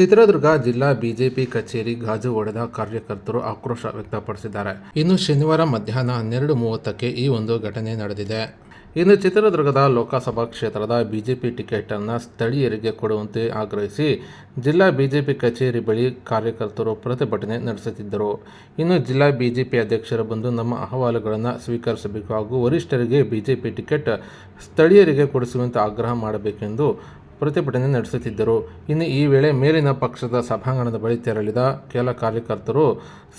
ಚಿತ್ರದುರ್ಗ ಜಿಲ್ಲಾ ಬಿಜೆಪಿ ಕಚೇರಿ ಗಾಜು ಒಡೆದ ಕಾರ್ಯಕರ್ತರು ಆಕ್ರೋಶ ವ್ಯಕ್ತಪಡಿಸಿದ್ದಾರೆ. ಇನ್ನು ಶನಿವಾರ ಮಧ್ಯಾಹ್ನ ಹನ್ನೆರಡು ಮೂವತ್ತಕ್ಕೆ ಈ ಒಂದು ಘಟನೆ ನಡೆದಿದೆ. ಇನ್ನು ಚಿತ್ರದುರ್ಗದ ಲೋಕಸಭಾ ಕ್ಷೇತ್ರದ ಬಿಜೆಪಿ ಟಿಕೆಟ್ ಅನ್ನು ಸ್ಥಳೀಯರಿಗೆ ಕೊಡುವಂತೆ ಆಗ್ರಹಿಸಿ ಜಿಲ್ಲಾ ಬಿಜೆಪಿ ಕಚೇರಿ ಬಳಿ ಕಾರ್ಯಕರ್ತರು ಪ್ರತಿಭಟನೆ ನಡೆಸುತ್ತಿದ್ದರು. ಇನ್ನು ಜಿಲ್ಲಾ ಬಿಜೆಪಿ ಅಧ್ಯಕ್ಷರು ಬಂದು ನಮ್ಮ ಅಹವಾಲುಗಳನ್ನು ಸ್ವೀಕರಿಸಬೇಕು ಹಾಗೂ ವರಿಷ್ಠರಿಗೆ ಬಿಜೆಪಿ ಟಿಕೆಟ್ ಸ್ಥಳೀಯರಿಗೆ ಕೊಡಿಸುವಂತೆ ಆಗ್ರಹ ಮಾಡಬೇಕೆಂದು ಪ್ರತಿಭಟನೆ ನಡೆಸುತ್ತಿದ್ದರು. ಇನ್ನು ಈ ವೇಳೆ ಮೇಲಿನ ಪಕ್ಷದ ಸಭಾಂಗಣದ ಬಳಿ ತೆರಳಿದ ಕೆಲ ಕಾರ್ಯಕರ್ತರು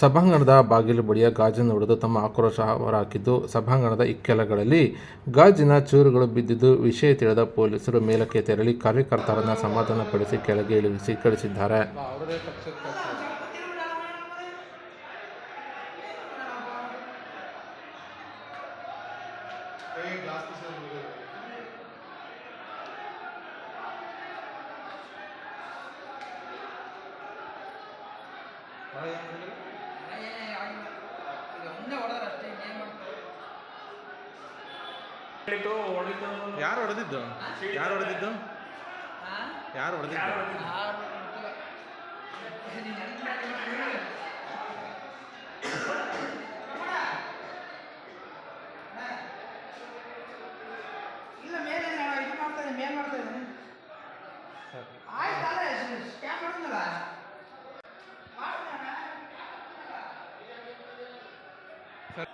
ಸಭಾಂಗಣದ ಬಾಗಿಲು ಬಳಿಯ ಗಾಜನ್ನು ಹೊಡೆದು ತಮ್ಮ ಆಕ್ರೋಶ ಹೊರಹಾಕಿದ್ದು, ಸಭಾಂಗಣದ ಇಕ್ಕೆಲಗಳಲ್ಲಿ ಗಾಜಿನ ಚೂರುಗಳು ಬಿದ್ದಿದ್ದು ವಿಷಯ ತಿಳಿದ ಪೊಲೀಸರು ಮೇಲಕ್ಕೆ ತೆರಳಿ ಕಾರ್ಯಕರ್ತರನ್ನು ಸಮಾಧಾನಪಡಿಸಿ ಕೆಳಗೆ ಇಳಿಸಿ ಕಳಿಸಿದ್ದಾರೆ ಈಗ ಮುಂದೆ ಹೊಡೆದ್ರೆ ಅಷ್ಟೇ ಇನ್ನೇನು ಮಾಡ್ತಾರೆ? ಯಾರು ಹೊಡೆದಿದ್ದು? ಯಾರು ಹೊಡೆದಿದ್ದು? ಹಾಂ ಯಾರು ಹೊಡೆದಿದ್ದು. ಇಲ್ಲ ಮೇಲೆ ಇದು ಮಾಡ್ತಾ ಇದ್ದೀನಿ ಮೇಲ್ ಮಾಡ್ತಾ ಇದ್ದೀನಿ. ಆಯ್ತು Set